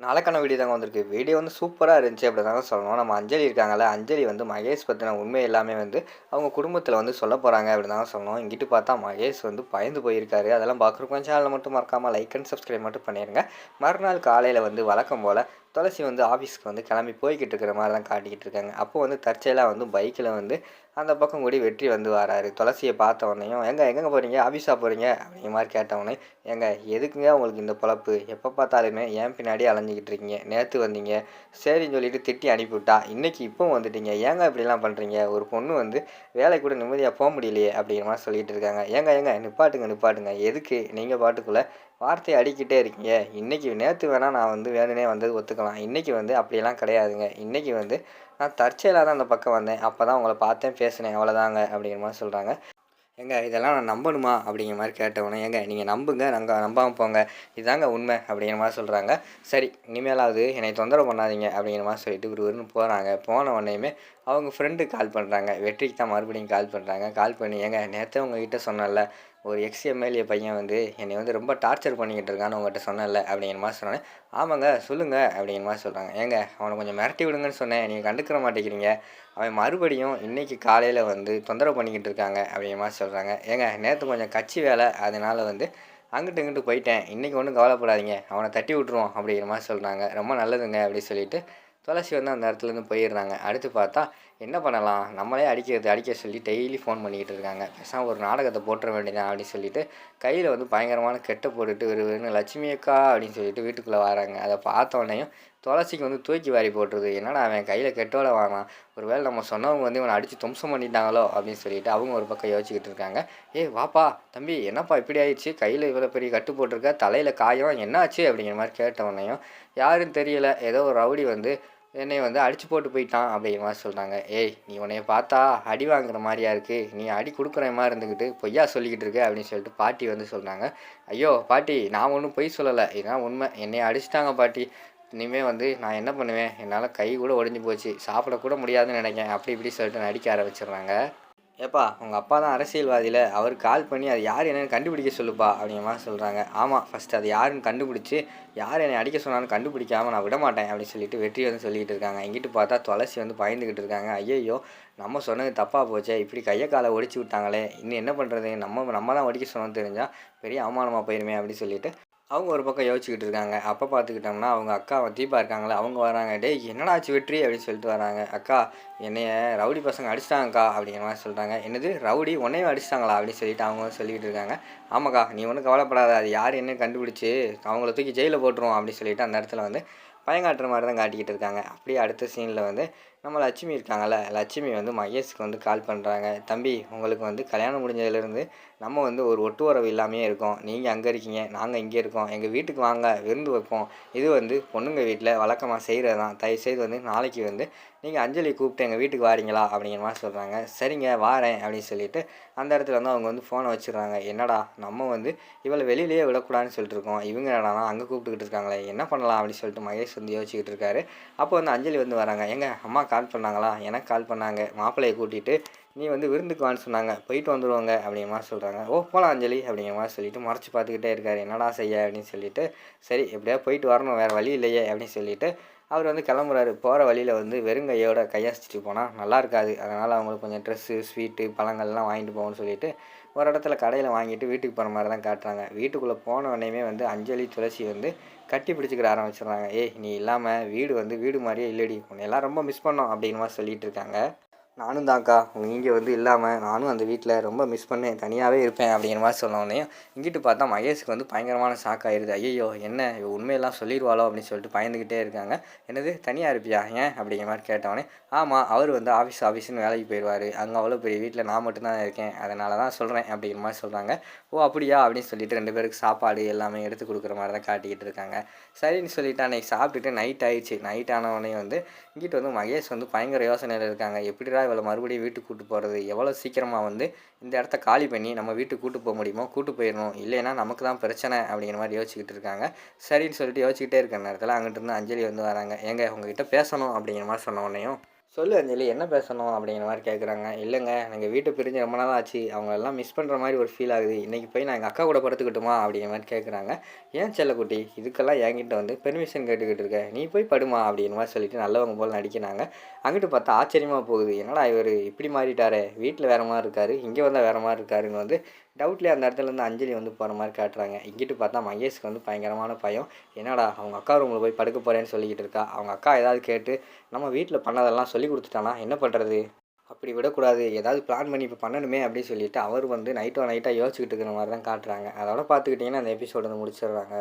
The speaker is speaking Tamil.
நாளைக்கான வீடியோ தாங்க வந்திருக்கு. வீடியோ வந்து சூப்பராக இருந்துச்சு அப்படி தாங்க சொல்லணும். நம்ம அஞ்சலி இருக்காங்கல்ல அஞ்சலி வந்து மகேஷ் பற்றின உண்மை எல்லாமே வந்து அவங்க குடும்பத்தில் வந்து சொல்ல போகிறாங்க அப்படி தாங்க சொல்லணும். இங்கிட்டு பார்த்தா மகேஷ் வந்து பயந்து போயிருக்காரு. அதெல்லாம் பார்க்குறப்ப சேனலை மட்டும் மறக்காமல் லைக் அண்ட் சப்ஸ்கிரைப் மட்டும் பண்ணிடுங்க மறுநாள் காலையில் வந்து வழக்கம் போல் துளசி வந்து ஆஃபீஸ்க்கு வந்து கிளம்பி போய்கிட்டு இருக்கிற மாதிரி தான் காட்டிக்கிட்டு இருக்காங்க. அப்போ வந்து தற்செயலாக வந்து பைக்கில் வந்து அந்த பக்கம் கூடி வெற்றி வந்து வராரு. துளசியை பார்த்த உடனேயும் எங்கே எங்கே போகிறீங்க ஆஃபீஸாக போகிறீங்க அப்படிங்கிற மாதிரி கேட்டவுடனே உடனே ஏங்க எதுக்குங்க உங்களுக்கு இந்த பொழப்பு? எப்போ பார்த்தாலுமே ஏன் பின்னாடி அலைஞ்சிக்கிட்டு இருக்கீங்க. நேற்று வந்தீங்க. சரின்னு சொல்லிட்டு திட்டி அனுப்பிவிட்டா. இன்றைக்கி இப்போ வந்துட்டீங்க. ஏங்க இப்படிலாம் பண்ணுறீங்க ஒரு பொண்ணு வந்து வேலைக்கு கூட நிம்மதியாக போக முடியலையே அப்படிங்கிற மாதிரி சொல்லிட்டு இருக்காங்க. ஏங்க ஏங்க நிப்பாட்டுங்க நிப்பாட்டுங்க. எதுக்கு? நீங்கள் பாட்டுக்குள்ளே வார்த்தையை அடிக்கிட்டே இருக்கீங்க. இன்றைக்கி நேற்று வேணால் நான் வந்து வேணுனே வந்து ஒத்துக்கலாம். இன்றைக்கி வந்து அப்படியெல்லாம் கிடையாதுங்க. இன்றைக்கி வந்து நான் தற்செயலாக தான் அந்த பக்கம் வந்தேன். அப்போ தான் உங்களை பார்த்தேன் பேசினேன். அவ்வளோதாங்க அப்படிங்கிற மாதிரி சொல்கிறாங்க ஏங்க இதெல்லாம் நான் நம்பணுமா அப்படிங்கிற மாதிரி கேட்டவொடனே ஏங்க நீங்கள் நம்புங்க நாங்கள் நம்பாமல் போங்க. இதாங்க உண்மை அப்படிங்கிற மாதிரி சொல்கிறாங்க சரி இனிமேலாவது என்னை தொந்தரவு பண்ணாதீங்க அப்படிங்கிற மாதிரி சொல்லிட்டு விறுவிறுன்னு போகிறாங்க போன உடனேயுமே அவங்க ஃப்ரெண்டு கால் பண்ணுறாங்க வெற்றிக்கு தான் மறுபடியும் கால் பண்ணுறாங்க கால் பண்ணி ஏங்க நேற்று உங்ககிட்ட சொன்னல ஒரு எக்ஸ் எம்எல்ஏ பையன் வந்து என்னை வந்து ரொம்ப டார்ச்சர் பண்ணிக்கிட்டு இருக்கான்னு உங்கள்கிட்ட சொன்னல அப்படிங்கிற மாதிரி சொன்னேன். ஆமாங்க சொல்லுங்கள் அப்படிங்கிற மாதிரி சொல்கிறாங்க ஏங்க அவனை கொஞ்சம் மிரட்டி விடுங்கன்னு சொன்னேன். நீங்கள் கண்டுக்கிற மாட்டேங்கிறீங்க. அவன் மறுபடியும் இன்றைக்கி காலையில் வந்து தொந்தரவு பண்ணிக்கிட்டு இருக்காங்க அப்படிங்கிற மாதிரி சொல்கிறாங்க ஏங்க நேற்று கொஞ்சம் கட்சி வேலை அதனால் வந்து அங்கிட்டு இங்கிட்டு போயிட்டேன். இன்றைக்கி ஒன்றும் கவலைப்படாதீங்க. அவனை தட்டி விட்ருவோம் அப்படிங்கிற மாதிரி சொல்கிறாங்க ரொம்ப நல்லதுங்க அப்படி சொல்லிட்டு துளசி வந்து அந்த இடத்துலேருந்து போயிடுறாங்க. அடுத்து பார்த்தா என்ன பண்ணலாம்? நம்மளே அடிக்கிறது அடிக்க சொல்லி டெய்லி ஃபோன் பண்ணிக்கிட்டு இருக்காங்க. பேசாமல் ஒரு நாடகத்தை போட்டுற வேண்டியதான் அப்படின்னு சொல்லிட்டு கையில் வந்து பயங்கரமான கெட்டை போட்டுட்டு வெறும் லட்சுமி அக்கா அப்படின்னு சொல்லிட்டு வீட்டுக்குள்ளே வராங்க. அதை பார்த்தோன்னையும் துளசிக்கு வந்து தூக்கி வாரி போட்டுருது. என்னடா அவன் கையில் கெட்டோட வாங்கினான் ஒருவேளை நம்ம சொன்னவங்க வந்து இவனை அடித்து தும்சம் பண்ணிட்டாங்களோ அப்படின்னு சொல்லிட்டு அவங்க ஒரு பக்கம் யோசிச்சுக்கிட்டு இருக்காங்க. ஏய் வாப்பா தம்பி என்னப்பா இப்படி ஆயிடுச்சு? கையில் இவ்வளோ பெரிய கட்டு போட்டிருக்க தலையில் காயம் என்னாச்சு? அப்படிங்கிற மாதிரி கேட்டவனையும் யாரும் தெரியல. ஏதோ ஒரு ரவுடி வந்து என்னை வந்து அடிச்சு போட்டு போயிட்டான் அப்படிங்கிற மாதிரி சொல்கிறாங்க ஏய் நீ உன்னைய பார்த்தா அடி வாங்குற மாதிரியா இருக்குது நீ அடி கொடுக்குற மாதிரி இருந்துக்கிட்டு பொய்யா சொல்லிக்கிட்டு இருக்க அப்படின்னு சொல்லிட்டு பாட்டி வந்து சொல்கிறாங்க ஐயோ பாட்டி நான் ஒன்றும் பொய் சொல்லலை. இதுதான் உண்மை. என்னை அடிச்சிட்டாங்க பாட்டி. இனிமேல் வந்து நான் என்ன பண்ணுவேன்? என்னால் கை கூட ஒடிஞ்சு போச்சு. சாப்பிடக்கூட முடியாதுன்னு நினைக்கிறேன். அப்படி இப்படி சொல்லிட்டு நடிக்க ஆரம்பிச்சிடுறாங்க. ஏப்பா உங்கள் அப்பா தான் அரசியல்வாதியில். அவர் கால் பண்ணி அது யார் என்னென்னு கண்டுபிடிக்க சொல்லுப்பா அப்படிங்கிற மாதிரி சொல்கிறாங்க ஆமாம் ஃபஸ்ட்டு அது யாருன்னு கண்டுபிடிச்சி யார் என்னை அடிக்க சொன்னாலும் கண்டுபிடிக்காமல் நான் விட மாட்டேன் அப்படின்னு சொல்லிட்டு வெற்றி வந்து சொல்லிக்கிட்டு இருக்காங்க. இங்கிட்டு பார்த்தா துளசி வந்து பயந்துக்கிட்டு இருக்காங்க. ஐயையோ நம்ம சொன்னது தப்பாக போச்சே. இப்படி கையை காலை ஒடிச்சு விட்டாங்களே. இன்னும் என்ன பண்ணுறது நம்ம நம்ம தான் ஒடிக்க சொன்னோம் தெரிஞ்சால் பெரிய அவமானமாக போயிருமே அப்படின்னு சொல்லிட்டு அவங்க ஒரு பக்கம் யோசிச்சுக்கிட்டு இருக்காங்க. அப்போ பார்த்துக்கிட்டோம்னா அவங்க அக்கா தீபா இருக்காங்களே அவங்க வராங்க. டேய் என்னடா ஆச்சு வெற்றி? அப்படின்னு சொல்லிட்டு வராங்க. அக்கா என்னைய ரவுடி பசங்க அடிச்சிட்டாங்கக்கா அப்படிங்கிற மாதிரி சொல்கிறாங்க என்னது ரவுடி உன்னையும் அடிச்சிட்டாங்களா? அப்படின்னு சொல்லிட்டு அவங்க சொல்லிக்கிட்டு இருக்காங்க. ஆமாக்கா நீ ஒன்றும் கவலைப்படாத. அது யார் என்ன கண்டுபிடிச்சி அவங்கள தூக்கி ஜெயிலில் போட்டுருவோம் அப்படின்னு சொல்லிட்டு அந்த இடத்துல வந்து பயங்காட்டுற மாதிரி தான் காட்டிக்கிட்டு இருக்காங்க. அப்படியே அடுத்த சீனில் வந்து நம்ம லட்சுமி இருக்காங்கல்ல லட்சுமி வந்து மகேஷ்க்கு வந்து கால் பண்ணுறாங்க தம்பி உங்களுக்கு வந்து கல்யாணம் முடிஞ்சதுலேருந்து நம்ம வந்து ஒரு ஒட்டு உறவு இல்லாமையே இருக்கோம். நீங்கள் அங்கே இருக்கீங்க நாங்கள் இங்கே இருக்கோம். எங்கள் வீட்டுக்கு வாங்க விருந்து வைப்போம். இது வந்து பொண்ணுங்க வீட்டில் வழக்கமாக செய்கிறது தான் தயவுசெய்து வந்து நாளைக்கு வந்து நீங்கள் அஞ்சலி கூப்பிட்டு எங்கள் வீட்டுக்கு வாரீங்களா? அப்படிங்கிற மாதிரி சொல்கிறாங்க சரிங்க வாரேன் அப்படின்னு சொல்லிட்டு அந்த இடத்துல வந்து அவங்க வந்து ஃபோனை வச்சுடுறாங்க. என்னடா நம்ம வந்து இவளை வெளியிலேயே விடக்கூடாதுன்னு சொல்லிட்டு இருக்கோம். இவங்க என்னடா அங்கே கூப்பிட்டுக்கிட்டு இருக்காங்களே என்ன பண்ணலாம் அப்படின்னு சொல்லிட்டு மகேஷ் வந்து யோசிச்சுக்கிட்டு இருக்காரு. அப்போ வந்து அஞ்சலி வந்து வராங்க. எங்கள் அம்மா கால் பண்ணாங்களா? எனக்கு கால் பண்ணாங்க. மாப்பிள்ளையை கூட்டிகிட்டு நீ வந்து விருந்துக்கு வான்னு சொன்னாங்க. போயிட்டு வந்துடுவாங்க அப்படிங்கிற மாதிரி சொல்கிறாங்க ஓ போகலாம் அஞ்சலி. அப்படிங்கிற மாதிரி சொல்லிவிட்டு மறைச்சி பார்த்துக்கிட்டே இருக்காரு. என்னடா செய்ய? அப்படின்னு சொல்லிட்டு சரி எப்படியா போயிட்டு வரணும். வேறு வழி இல்லையே. அப்படின்னு சொல்லிட்டு அவர் வந்து கிளம்புறாரு. போகிற வழியில் வந்து வெறுங்கையோட கையசிச்சிட்டு போனால் நல்லா இருக்காது. அதனால் அவங்களுக்கு கொஞ்சம் ட்ரெஸ்ஸு ஸ்வீட்டு பழங்கள்லாம் வாங்கிட்டு போகணும்னு சொல்லிட்டு ஒரு இடத்துல கடையில் வாங்கிட்டு வீட்டுக்கு போகிற மாதிரி தான் காட்டுறாங்க. வீட்டுக்குள்ளே போன உடனேயுமே வந்து அஞ்சலி துளசி வந்து கட்டி பிடிச்சிக்கிற ஆரம்பிச்சிடுறாங்க. ஏய் நீ இல்லாமல் வீடு வந்து வீடு மாதிரியே இல்லடி. உன்னையெல்லாம் ரொம்ப மிஸ் பண்ணோம் அப்படின்னு சொல்லிகிட்டு இருக்காங்க. நானும் தான்க்கா. நீங்கள் வந்து இல்லாமல் நானும் அந்த வீட்டில் ரொம்ப மிஸ் பண்ணேன். தனியாகவே இருப்பேன் அப்படிங்கிற மாதிரி சொன்னோடனே இங்கிட்டு பார்த்தா மகேஷுக்கு வந்து பயங்கரமான ஷாக் ஆயிடுது ஐயோ என்ன உண்மையெல்லாம் சொல்லிடுவாளோ அப்படின்னு சொல்லிட்டு பயந்துக்கிட்டே இருக்காங்க. என்னது தனியாக இருப்பியா? ஏன்? அப்படிங்கிற மாதிரி கேட்டவொடனே ஆமாம் அவர் வந்து ஆஃபீஸ் ஆஃபீஸ்னு வேலைக்கு போயிடுவார். அங்கே அவ்வளோ பெரிய வீட்டில் நான் மட்டும்தான் இருக்கேன். அதனால தான் சொல்கிறேன் அப்படிங்கிற மாதிரி சொல்கிறாங்க ஓ அப்படியா? அப்படின்னு சொல்லிட்டு ரெண்டு பேருக்கு சாப்பாடு எல்லாமே எடுத்து கொடுக்குற மாதிரி தான் காட்டிக்கிட்டு இருக்காங்க. சரின்னு சொல்லிட்டு அன்றைக்கி சாப்பிட்டுட்டு நைட் ஆயிடுச்சு. நைட் ஆனவொடனே வந்து இங்கிட்டு வந்து மகேஷ் வந்து பயங்கர யோசனையில் இருக்காங்க. எப்படிடா இவளை மறுபடியும் வீட்டுக்கு கூட்டு போகிறது எவ்வளோ சீக்கிரமாக வந்து இந்த இடத்த காலி பண்ணி நம்ம வீட்டுக்கு கூட்டு போக முடியுமோ? கூட்டு போயிடணும். இல்லைன்னா நமக்கு தான் பிரச்சனை அப்படிங்கிற மாதிரி யோசிச்சுக்கிட்டு இருக்காங்க. சரின்னு சொல்லிட்டு யோசிச்சுக்கிட்டே இருக்கிற நேரத்தில் அங்கிட்டு இருந்து அஞ்சலி வந்து வராங்க. ஏங்க உங்ககிட்ட பேசணும் அப்படிங்கிற மாதிரி சொன்ன உடனேயும் சொல்லு அஞ்சலி என்ன பேசணும் அப்படிங்கிற மாதிரி கேட்குறாங்க இல்லைங்க எங்கள் வீட்டை பிரிஞ்சு ரொம்ப நாள் ஆச்சு. அவங்களெல்லாம் மிஸ் பண்ணுற மாதிரி ஒரு ஃபீல் ஆகுது. இன்றைக்கி போய் நான் எங்கள் அக்கா கூட படுத்துக்கிட்டுமா அப்படிங்கிற மாதிரி கேட்குறாங்க ஏன் செல்லக்குட்டி? இதுக்கெல்லாம் என்கிட்ட வந்து பெர்மிஷன் கேட்டுக்கிட்டு இருக்க. நீ போய் படுமா அப்படிங்கிற மாதிரி சொல்லிட்டு நல்லவங்க போல் நடிக்கிறாங்க. அங்கிட்டு பார்த்தா ஆச்சரியமாக போகுது. என்னடா இவர் இப்படி மாறிட்டாரே. வீட்டில் வேறு மாதிரி இருக்காரு. இங்கே வந்தால் வேறு மாதிரி இருக்காருன்னு வந்து டவுட்லேயே அந்த இடத்துல இருந்து அஞ்சலி வந்து போகிற மாதிரி காட்டுறாங்க. இங்கிட்டு பார்த்தா மகேஷ்க்கு வந்து பயங்கரமான பயம். என்னடா அவங்க அக்கா ரூமில் போய் படுக்க போகிறேன்னு சொல்லிக்கிட்டு இருக்கா? அவங்க அக்கா ஏதாவது கேட்டு நம்ம வீட்டில் பண்ணதெல்லாம் சொல்லி கொடுத்துட்டானா? என்ன பண்ணுறது அப்படி விடக்கூடாது. ஏதாவது பிளான் பண்ணி இப்போ பண்ணணுமே அப்படின்னு சொல்லிட்டு அவர் வந்து நைட்டோ நைட்டாக யோசிச்சுக்கிட்டு இருக்கிற மாதிரி தான் காட்டுறாங்க. அதோட பார்த்துக்கிட்டிங்கன்னா அந்த எபிசோடு வந்து முடிச்சிடுறாங்க.